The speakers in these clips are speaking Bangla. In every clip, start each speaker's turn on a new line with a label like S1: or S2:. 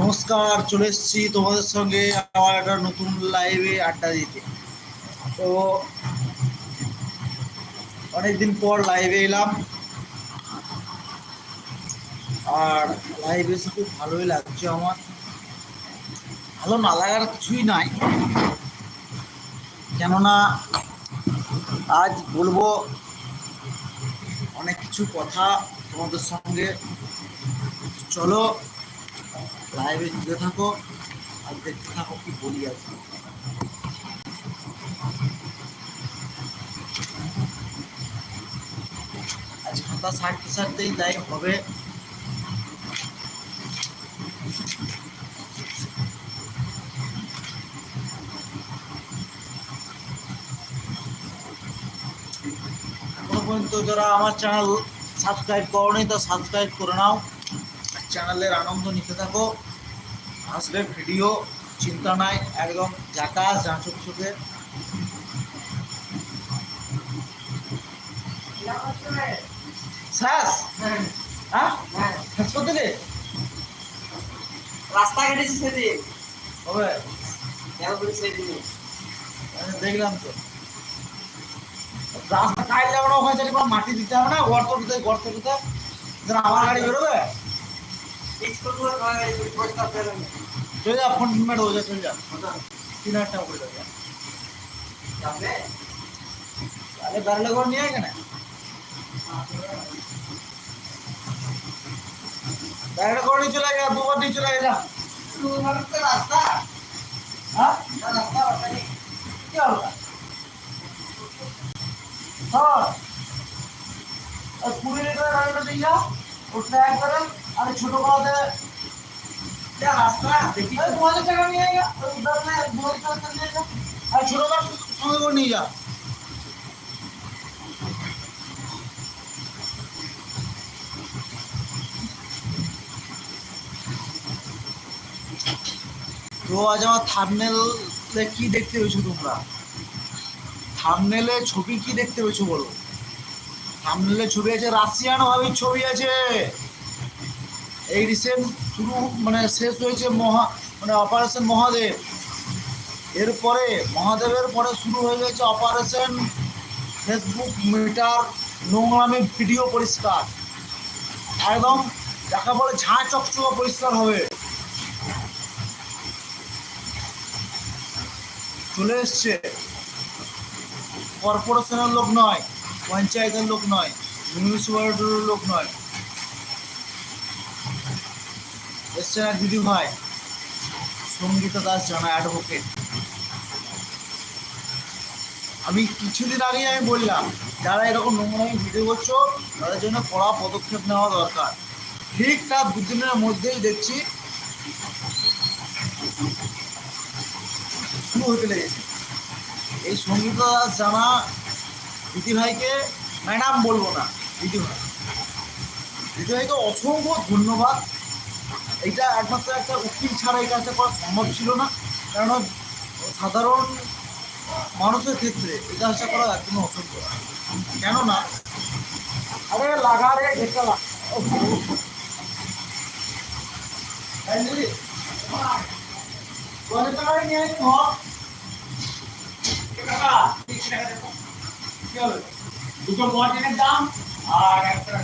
S1: নমস্কার, চলে এসেছি তোমাদের সঙ্গে আমার একটা নতুন লাইভে আড্ডা দিতে। তো অনেকদিন পর লাইভে এলাম। আর লাইভে এসে খুব ভালোই লাগছে আমার। ভালো না লাগার কিছুই নাই। কেননা আজ বলব অনেক কিছু কথা তোমাদের সঙ্গে। চলো লাইভে জুড়ে থাকো, আর দেখতে থাকো কি বলি কি। আজ খাতা সারতে সারতেই লাইভ হবে এখনও পর্যন্ত যারা আমার চ্যানেল সাবস্ক্রাইব করনি, তো সাবস্ক্রাইব করে নাও চ্যানেলের আনন্দ নিতে থাকো। আসবে ভিডিও চিন্তা নাই একদম জাকাস জাঁচক চোখে শ্বাস হ্যাঁ? শেষ করতে গে
S2: রাস্তা কেটেছি সেদিন।
S1: হবে।
S2: খেয়াল করি
S1: দেখলাম তো। রাস্তা আমরা ওখানে মাটি দিতে হবে না গর্ত দিতে গর্ত আমার গাড়ি বেরোবে? इसको तो
S2: है
S1: रिक्वेस्ट का कर चल जा फ़ोन मिनट हो जा चल जा। तीन आठ टाइम
S2: हो जाएगा जाने
S1: अरे
S2: बारह लोग नहीं
S1: आएगा ना? बारह लोग नहीं चलेगा दो बार नहीं चलेगा तू मर का रास्ता।
S2: हाँ? रास्ता पता
S1: नहीं। क्या होगा? हाँ। और पूरी रेट में गाड़ी उठना है करें আর ছোট সঙ্গে করে নিয়ে যা। তো আজ আমার থামনেলে কি দেখতে পেয়েছ তোমরা? থামনেলে ছবি কি দেখতে পেয়েছ বলো? থামনেলে ছবি আছে রাশিয়ান ভাবির ছবি আছে। এই রিসেন্ট শুরু মানে শেষ হয়েছে মহা মানে অপারেশন মহাদেব। এরপরে মহাদেবের পরে শুরু হয়ে গেছে অপারেশন ফেসবুক মিটার নোংরামি ভিডিও পরিষ্কার। একদম যাকে বলে ঝাঁ চকচকে পরিষ্কার হবে। চলে এসছে। কর্পোরেশনের লোক নয়, পঞ্চায়েতের লোক নয় মিউনিসিপ্যালিটির লোক নয়। এক দিদি ভাই সঙ্গীতা দাস জানা অ্যাডভোকেট আমি কিছুদিন আগে আমি বললাম, যারা এরকম নোংরামি ভিডিও করছ, তাদের জন্য কড়া পদক্ষেপ নেওয়া দরকার। ঠিক তার দুদিনের মধ্যেই দেখছি শুরু হতে লেগেছে। এই সঙ্গীতা দাস জানা দিদি ভাইকে ম্যাডাম বলব না, দিদি ভাই। দিদি ভাইকে অসংখ্য ধন্যবাদ। এইটা একমাত্র একটা উকিল ছাড়া এই কাজটা করা সম্ভব ছিল না। কারণ সাধারণ মানুষের ক্ষেত্রে এই কাজটা করা একদম অসম্ভব। কেননা আরে লাগা রে হবে
S2: দুটো মর্জিনের দাম আর একটা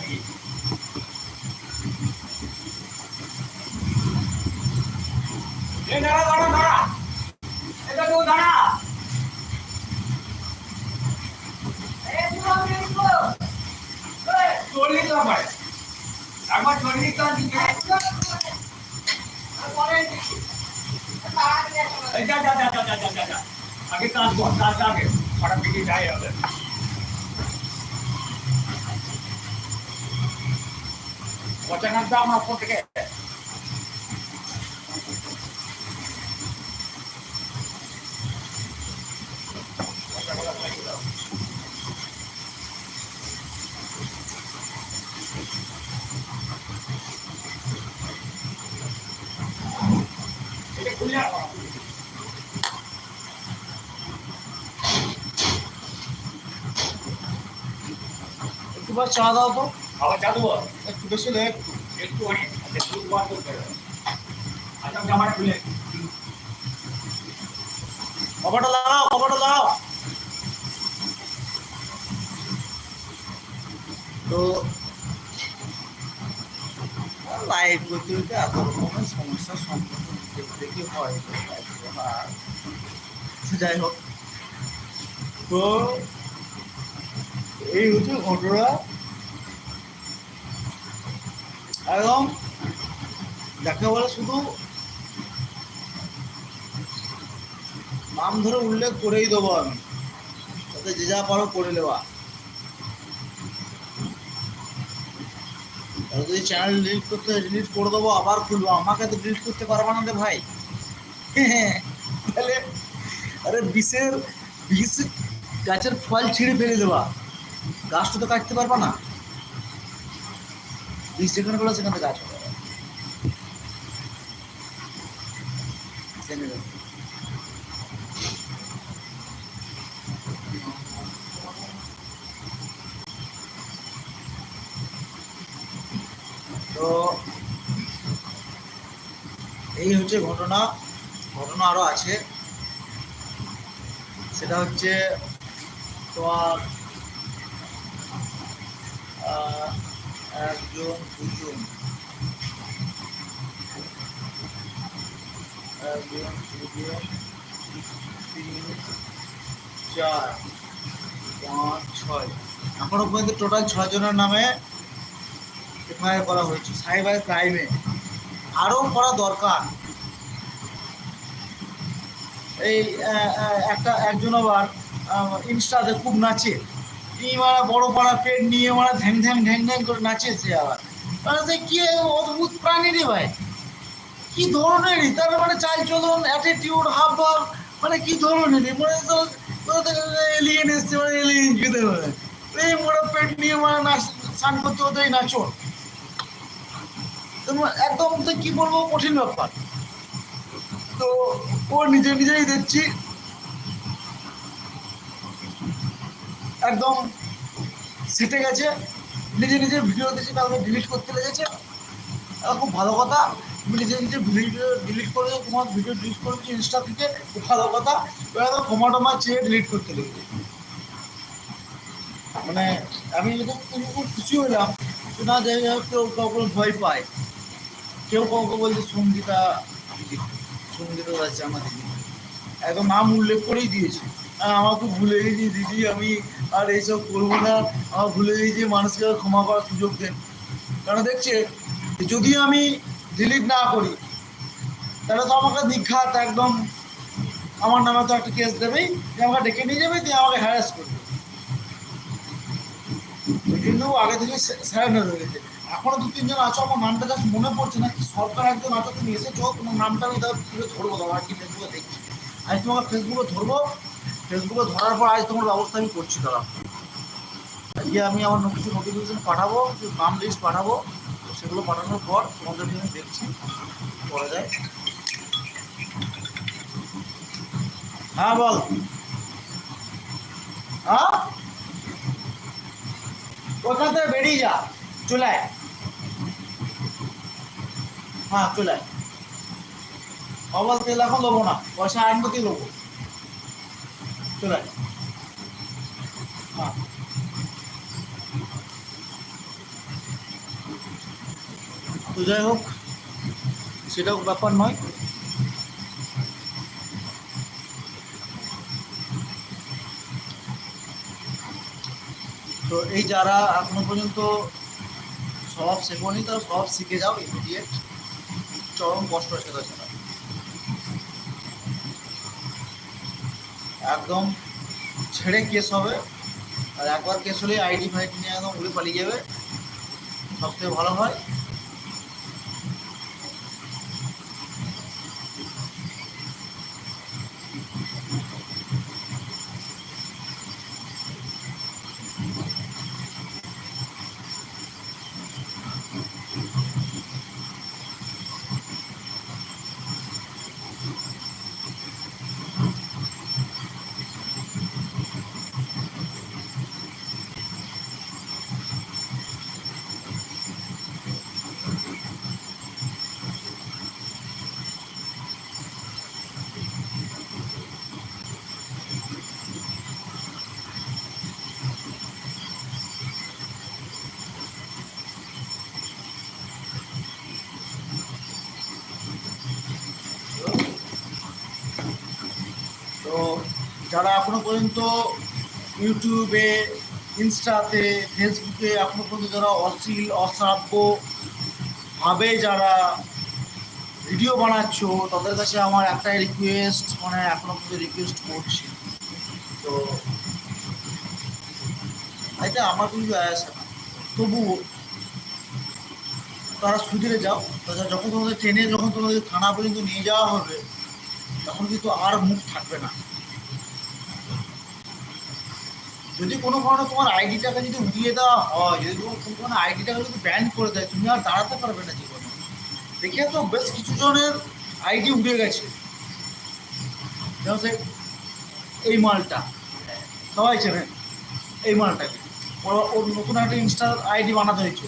S2: আগে কাজ কর কাজ আগে। হঠাৎ দিকে যাই হবে পচানোর দাম থেকে এটা খুলে রাখো।
S1: একটু বার চা দাও তো?
S2: আবার চা দেবো
S1: একটু বেশি হলে একটু।
S2: একটু অনেক। আচ্ছা। আচ্ছা খুলে
S1: কপাটা লাগাও কপাটা লাগাও তো লাইভ করতে করতে এত রকমের সমস্যার সম্মুখীন দেখতে কি হয়। যাই হোক। তো এই হচ্ছে ঘটনা। একদম যাকে বলে শুধু নাম ধরে উল্লেখ করেই দেবো আমি। তাতে যে যা পারো করে নেওয়া। যদি চ্যানেল ডিলিট করতে ডিলিট করে দেবো, আবার খুলবো। আমাকে তো ডিলিট করতে পারব না রে ভাই। তাহলে আরে বিষের বিষ গাছের ফল ছিঁড়ে ফেলে দেওয়া গাছটা তো কাটতে পারবে না। বিষ যেখানে গেলো সেখানে হবে তো এই হচ্ছে ঘটনা। ঘটনা আরও আছে। সেটা হচ্ছে তোমার একজন, দুজন। একজন, দুজন, তিন, চার, পাঁচ, ছয়। এখনও পর্যন্ত টোটাল ছয় জনের নামে এফআইআর করা হয়েছে সাইবার ক্রাইমে আরও করা দরকার। এই একটা একজন আবার ইনস্টাতে খুব নাচে। এই মারা, বড় পাড়া পেট নিয়ে মারা ধ্যাং ধ্যাং ধ্যাং ধ্যাং করে নাচে সে আবার মানে সে কি অদ্ভুত প্রাণী রে ভাই? কি ধরনেরই তার মানে চাল চলন অ্যাটিটিউড হাব ভাব মানে কি ধরনেরই মনে এলিয়েন এসছে মানে এলিয়েন খেতে পারে এই মোড়া পেট নিয়ে মানে নাচ, স্নান করতে হতেই নাচো তো একদম তো কি বলব, কঠিন ব্যাপার। তো ও নিজে নিজেই দেখছি একদম সেটে গেছে, নিজে নিজের ভিডিও দিচ্ছে কাউকে ডিলিট করতে লেগেছে। খুব ভালো কথা, তুমি নিজে নিজে ভিডিও ডিলিট করে তোমার ভিডিও ডিলিট করেছি ইনস্টা থেকে, খুব ভালো কথা। এবার তো টমা চেয়ে ডিলিট করতে লেগেছে। মানে আমি এরকম খুব- খুশি হলাম না যাই হোক, কেউ কাউকে ভয় পায়। কেউ কাউকে বলছে, সঙ্গীতা সঙ্গীতা যাচ্ছে আমার দিদি। একদম নাম উল্লেখ করেই দিয়েছে। আমাকে ভুলে গেছি, দিদি, আমি আর এইসব করব না। আমার ভুলে গেছি মানুষকে ক্ষমা করার সুযোগ দেন। কারণ দেখছে, যদি আমি ডিলিট না করি, তাহলে তো আমাকে নিঘাত একদম আমার নামে তো একটা কেস দেবেই, যে আমাকে ডেকে নিয়ে যাবে, দিয়ে আমাকে হ্যারাস করবে। ও আগে থেকে স্যারেন্ডার হয়ে গেছে। এখনও দু তিনজন আছো, আমার নামটা জাস্ট মনে পড়ছে না, কি সরকার একজন আছো, তুমি এসেছ, তোমার নামটা আমি তুলে ধরবো তোমার কি ফেসবুকে দেখছি। আজ তোমাকে ফেসবুকে ধরবো ফেসবুকে ধরার পর আজ তোমার ব্যবস্থা আমি করছি দাঁড়া আজকে আমি আমার কিছু নোটিফিকেশন পাঠাবো, কিছু নাম লিস্ট পাঠাবো সেগুলো পাঠানোর পর তোমাদের আমি দেখছি করা যায় হ্যাঁ বল। হ্যাঁ? ওখান থেকে বেরিয়ে যা? চলে আয়। হ্যাঁ চলে আয়। মোবাইল তেল এখন দেবো না, পয়সা আইন করতেই দেবো? চলে হ্যাঁ তো যাই হোক সেটাও ব্যাপার নয়। তো এই যারা এখনও পর্যন্ত স্বভাব শেখনি, তারা সব শিখে যাও ইমিডিয়েট চরম কষ্ট শেখা ছাড়া একদম ছেড়ে কেস হবে। আর একবার কেস হলে আইডি ফাইডি নিয়ে একদম উড়ে পালিয়ে যাবে। সবথেকে ভালো হয়। যারা এখনও পর্যন্ত ইউটিউবে, ইনস্টাতে, ফেসবুকে এখনও পর্যন্ত যারা অশ্লীল, অশ্রাব্য ভাবে যারা ভিডিও বানাচ্ছ, তাদের কাছে আমার একটাই রিকোয়েস্ট মানে এখনও পর্যন্ত রিকোয়েস্ট করছি। তো এটা আমার কিন্তু যায় আসে না। তবু তারা সুদিরে যাও। যখন তোমাদের ট্রেনে, যখন তোমাদের থানা পর্যন্ত নিয়ে যাওয়া হবে, তখন কিন্তু আর মুখ থাকবে না। যদি কোনো কারণে তোমার আইডিটাকে যদি উড়িয়ে দেওয়া হয়, যদি কোনো কারণে আইডিটাকে যদি ব্যান করে দেয়, তুমি আর দাঁড়াতে পারবে না জীবনে। দেখে তো বেশ কিছু জনের আইডি উড়ে গেছে। এই মালটা। সবাই চেনে এই মালটাকে। ওর ওর নতুন একটা ইনস্টা আইডি বানাতে হয়েছে।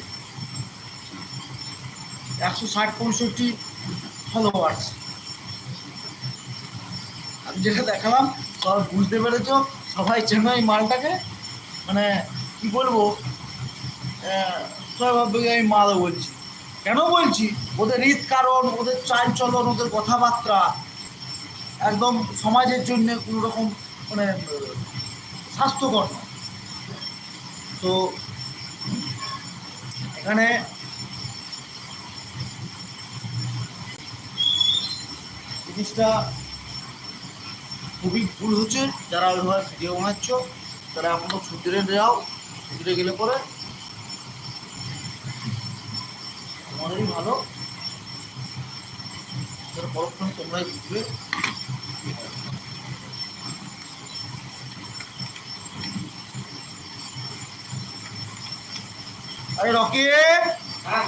S1: একশো ষাট পঁয়ষট্টি ফলোয়ার্স আমি যেটা দেখালাম সবাই বুঝতে পেরেছ সবাই চেনো এই মালটাকে মানে কি বলব সবাই ভাববে আমি মাল বলছি। কেন বলছি? ওদের রীত কারণ, ওদের চাল চলন, ওদের কথাবার্তা, একদম সমাজের জন্য কোনো রকম মানে স্বাস্থ্যকর নয়। তো, এখানে জিনিসটা খুবই ভুল হচ্ছে যারা ওইভাবে ভিডিও বানাচ্ছ তারা এখনও সুন্দরে যাও সুন্দরে গেলে পরে তোমাদেরই ভালো। পরক্ষণে তোমরাই বুঝবে আরে রকি!
S2: হ্যাঁ।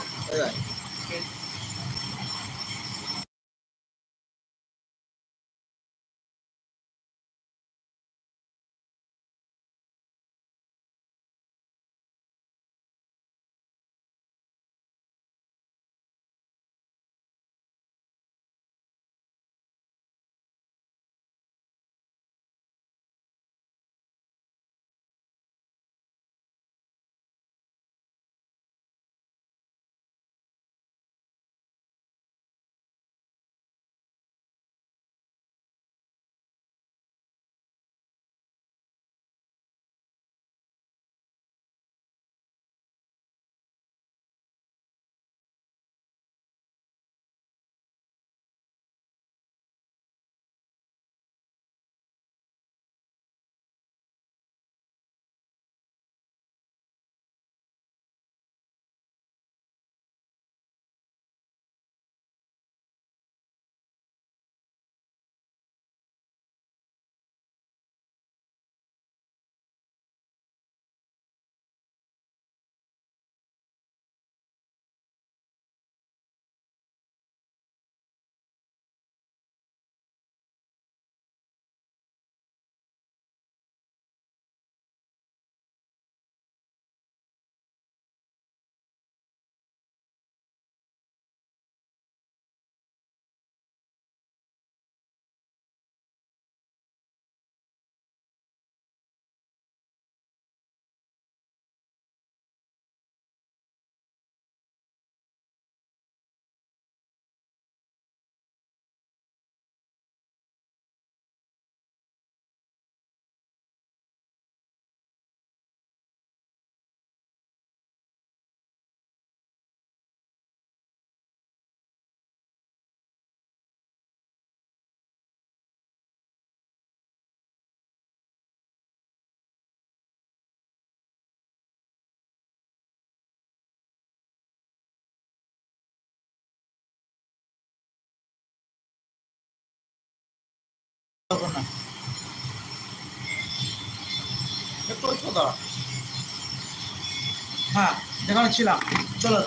S1: হ্যাঁ যেখানে ছিলাম। চলো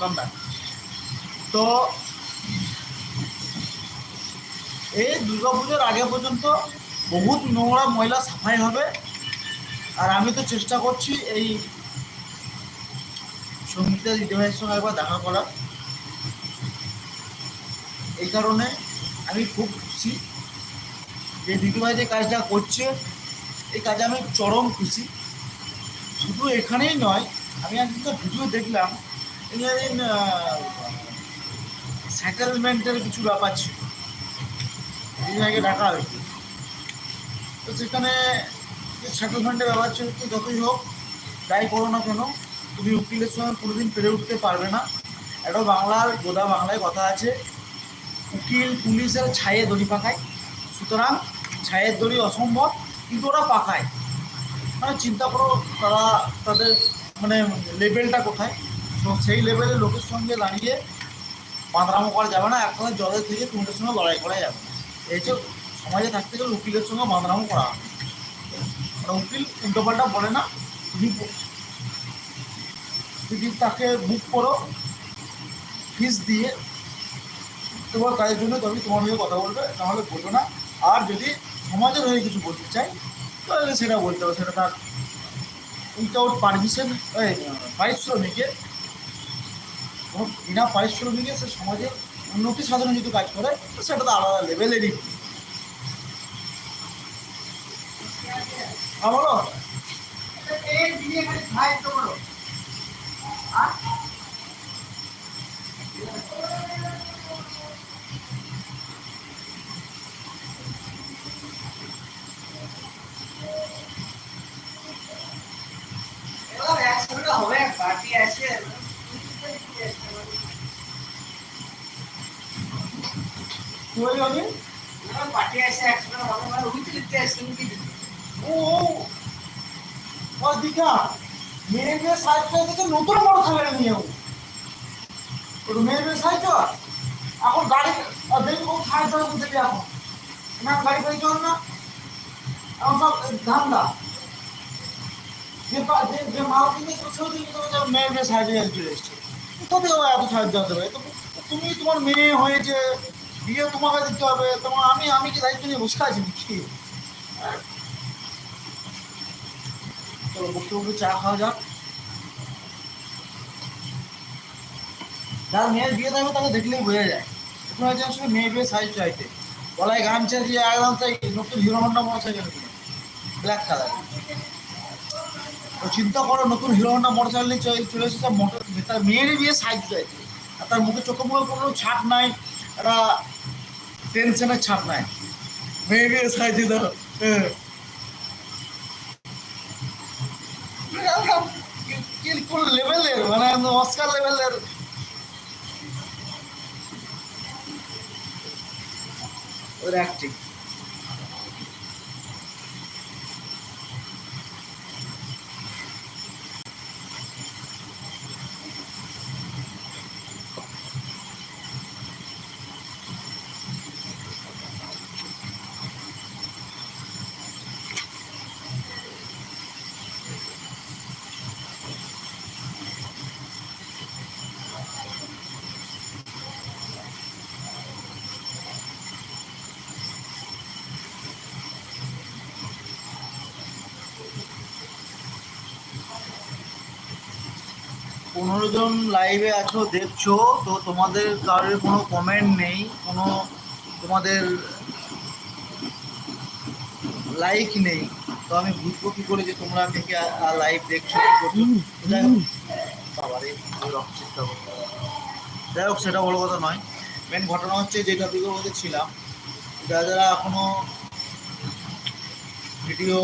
S1: কম তো এই দুর্গা পুজোর আগে পর্যন্ত বহুত নোংরা ময়লা সাফাই হবে। আর আমি তো চেষ্টা করছি এই সঙ্গীতা দিদিভাইয়ের সঙ্গে একবার দেখা করার। এই কারণে আমি খুব খুশি। যে দিদিভাই যে কাজটা করছে, এই কাজে আমি চরম খুশি। শুধু এখানেই নয়, আমি একদিন তো ভিডিও দেখলাম ইদানিং সেটেলমেন্টের কিছু ব্যাপার ছিল। দিদিভাইকে ডাকা হয়েছে। তো সেখানে সেটেলমেন্টের ব্যাপার ছিল, তো যতই হোক, যাই করো না কেন, তুমি উকিলের সঙ্গে কোনোদিন পেরে উঠতে পারবে না। একটা বাংলার গোদা বাংলায় কথা আছে, উকিল পুলিশের ছায়ে দড়ি পাকায়। সুতরাং ছায়ের দড়ি অসম্ভব, কিন্তু ওরা পাকায়। মানে চিন্তা করো, তারা তাদের মানে লেভেলটা কোথায়? তো সেই লেভেলে লোকের সঙ্গে দাঁড়িয়ে বাঁধরামো করা যাবে না এক জলের থেকে তোমাদের সঙ্গে লড়াই করা যাবে। এই যে সমাজে থাকতে গেলে উকিলের সঙ্গে বাঁধরামো করা। হবে উকিল উল্টোপাল্টা বলে না, তুমি যদি তাকে বুক করো, ফিস দিয়ে, তোমার কাজের জন্য তবে তোমার হয়ে কথা বলবে নাহলে বলবে না। আর যদি সমাজের হয়ে কিছু বলতে চাই, তাহলে সেটা বলতে হবে, সেটা তার উইথাউট পারমিশন পারিশ্রমিকে কোনো বিনা পারিশ্রমিকে সে সমাজের উন্নতি সাধনে যদি কাজ করে, তো সেটা তো আলাদা লেভেলেরই হ্যাঁ বলো।
S3: হবে পার্টি আছে পার্টি আছে একশো হবে মানে তো লিখতে আসছেন কি
S1: ও ও। মেয়ে থেকে নতুন মোটর সাইকেল নিয়ে মেয়ে মেয়ে এখন গাড়ি আর দেখি কোন সাহায্য এখন না গাড়ি চল না। এখন সব ধান্দা। যে যে যে থেকে এত সাহায্য হতে পারে? তুমি তোমার মেয়ে হয়েছে বিয়ে তোমাকে দিতে হবে তোমার আমি আমি কি দায়িত্ব নিয়ে বসে আছি বসে চা খাওয়া যাক। যার মেয়ের বিয়ে থাকবে তাকে দেখলেই বোঝা যায়। এখন আসলে মেয়ে বিয়ে সাইজ চাইতে। গলায় গামছা দিয়ে একদম তাই নতুন হিরো হন্ডা কিনে ব্ল্যাক কালার চিন্তা করো, নতুন হিরো হন্ডা মোটর সাইকেল নিয়ে চলে এসেছে মোটর তার মেয়েরই বিয়ে সাইজ চাইতে আর তার মুখে চোখে মুখে কোনো ছাপ নাই, একটা টেনশনের ছাপ নাই। মেয়ে বিয়ে সাইজ দাও হ্যাঁ। কোন লেভেলের মানে অস্কার লেভেলের ওর অ্যাক্টিং পনেরো জন লাইভে আছো দেখছ তো তোমাদের কারোর কোনো কমেন্ট নেই কোনো তোমাদের লাইক নেই। তো আমি বুঝব কি করে যে তোমরা থেকে লাইভ দেখছ কি করছ। বাবারে, চিন্তা করতে। যাই হোক সেটা বড় কথা নয়। মেন ঘটনা হচ্ছে যে টপিকের মধ্যে ছিলাম। যারা যারা এখনও ভিডিও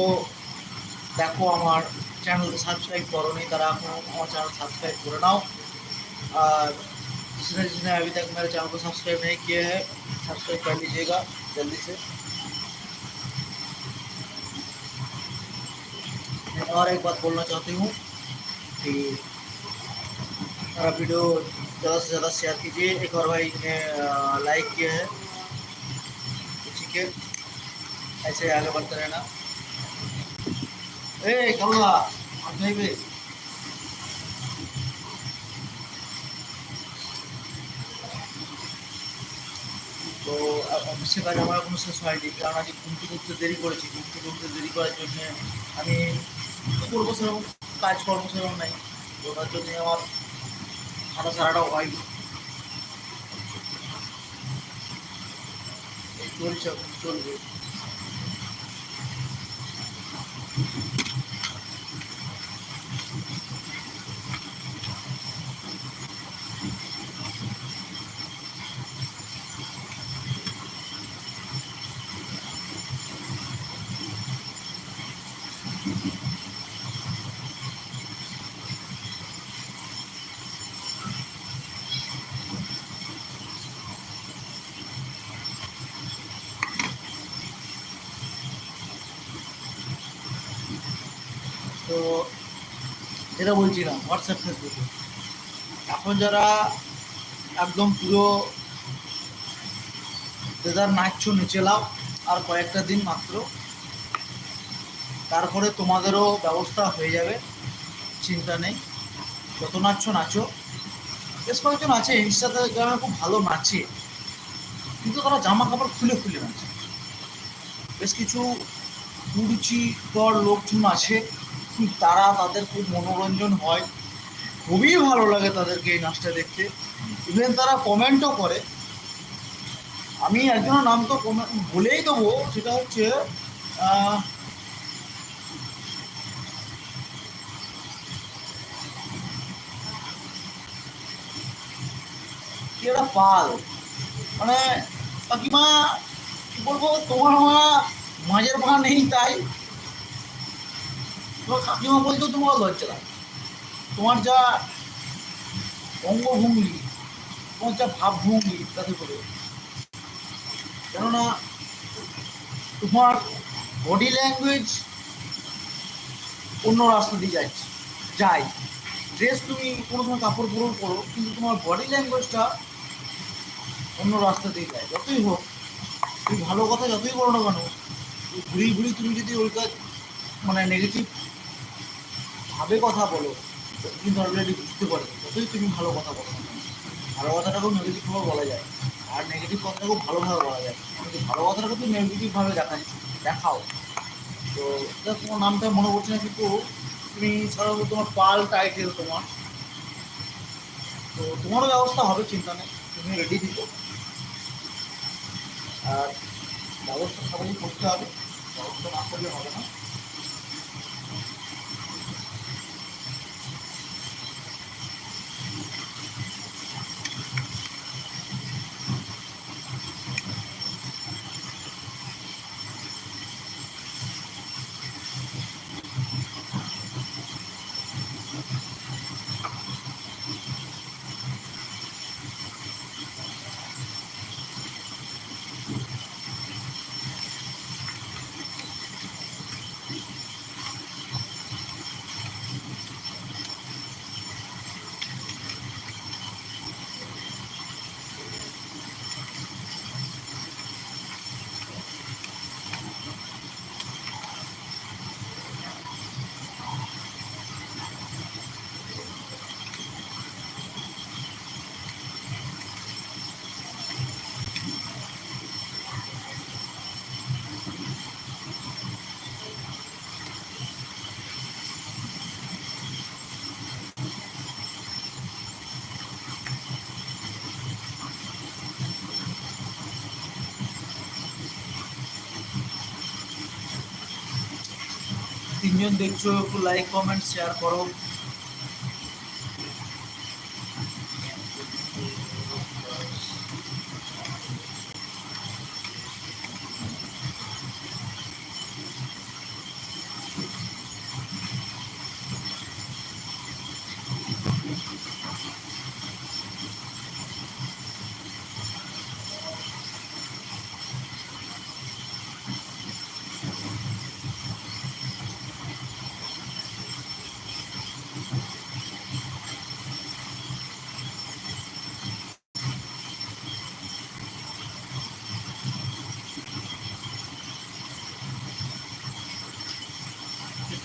S1: দেখো আমার চ্যানেল सब्सक्राइब करो नहीं तारा को हमारा चैनल सब्सक्राइब कर नाओ और जिसने जिसने अभी तक मेरे चैनल को सब्सक्राइब नहीं किया है सब्सक्राइब कर लीजिएगा जल्दी से मैं और एक बात बोलना चाहती हूँ कि मेरा वीडियो ज़्यादा से ज़्यादा शेयर कीजिए एक और भाई ने लाइक किया है तो ठीक है ऐसे आगे बढ़ते रहना এই, কামলা আপনি তো কাজ আমার কোনো শেষ হয়নি, কারণ আজকে ঘুমতে ঘুরতে দেরি করেছি। ঘুমতে ঘুরতে দেরি করার জন্য আমি করব সেরকম কাজকর্ম সেরকম নাই। ওটার জন্য আমার হাঁটা সারাটাও হয়নি। চলছে, চলবে তো যেটা বলছিলাম হোয়াটসঅ্যাপ ফেসবুকে এখন যারা একদম পুরো দেদার নাচছ নিচেলাও আর কয়েকটা দিন মাত্র। তারপরে তোমাদেরও ব্যবস্থা হয়ে যাবে, চিন্তা নেই। যত নাচছো, নাচো। বেশ কয়েকজন আছে ইনস্টাগ্রামে খুব ভালো নাচে। কিন্তু তারা জামা কাপড় খুলে খুলে নাচে। বেশ কিছু কুরুচিকর লোকজন আছে তারা তাদের খুব মনোরঞ্জন হয়। খুবই ভালো লাগে তাদেরকে এই নাচটা দেখতে। ইভেন তারা কমেন্টও করে। আমি একজনের নাম তো কমেন্ট বলেই দেবো, সেটা হচ্ছে পাল। মানে কাকিমা, কি বলব, তোমার মা মাঝের পা নেই, তাই তোমার কাকিমা বলতেও তোমার লজ্জা লাগে। তোমার যা অঙ্গভঙ্গি, তোমার যা ভাবভঙ্গি, তাতে করে। কেননা তোমার বডি ল্যাঙ্গুয়েজ অন্য রাস্তা দিয়ে যাচ্ছে যাই ড্রেস তুমি কোনো সময় কাপড় পরো করো কিন্তু তোমার বডি ল্যাঙ্গুয়েজটা অন্য রাস্তা দিয়ে যায়। যতই হোক, তুমি ভালো কথা যতই বলো না কেন ঘুরি ঘুরি তুমি যদি ওই মানে নেগেটিভ ভাবে কথা বলো তো কিন্তু অলরেডি বুঝতে পারবে যতই তুমি ভালো কথা বলো ভালো কথাটাকেও নেগেটিভভাবে বলা যায়। আর নেগেটিভ কথাটাকেও ভালোভাবে বলা যায়। কিন্তু ভালো কথাটাকে তুমি নেগেটিভভাবে দেখা দেখাও। তো এটা তোমার নামটা মনে পড়ছে না, কিন্তু তুমি সাধারণত তোমার পাল টাইটেল তোমার। তো তোমারও ব্যবস্থা হবে, চিন্তা নেই, তুমি রেডি দিতো আর ব্যবস্থা সবাই করতে হবে, ব্যবস্থা না করলে হবে না। তিনজন দেখছ একটু লাইক কমেন্ট শেয়ার করো।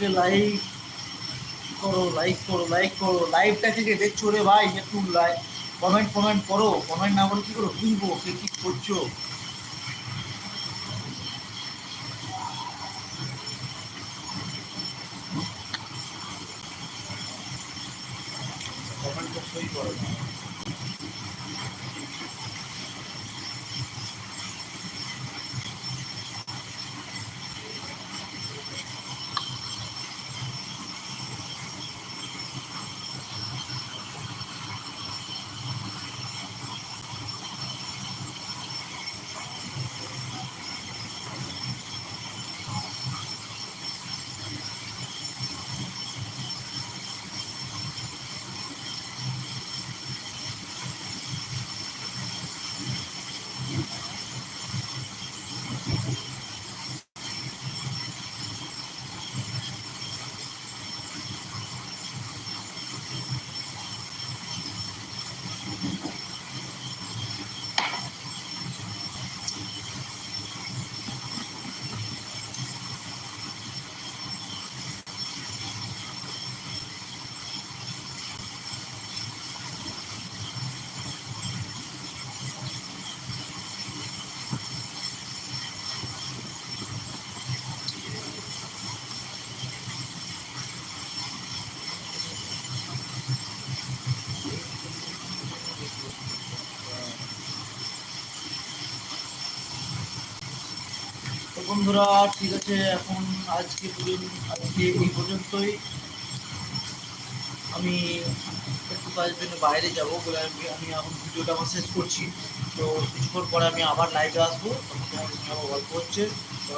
S1: একটু লাইক করো লাইক করো লাইক করো। লাইভটা থেকে দেখছ রে ভাই, একটু লাইক কমেন্ট কমেন্ট করো। কমেন্ট না বলে কি করো? বুঝব সে কি করছ কমেন্ট তো সই করো বন্ধুরা, ঠিক আছে, এখন আজকে আজকে এই পর্যন্তই। আমি একটু কাজের জন্য বাইরে যাব বলে আমি আমি এখন ভিডিওটা আমার শেষ করছি। তো কিছুক্ষণ পরে আমি আবার লাইভে আসব। তোমাদের সঙ্গে গল্প হচ্ছে। তো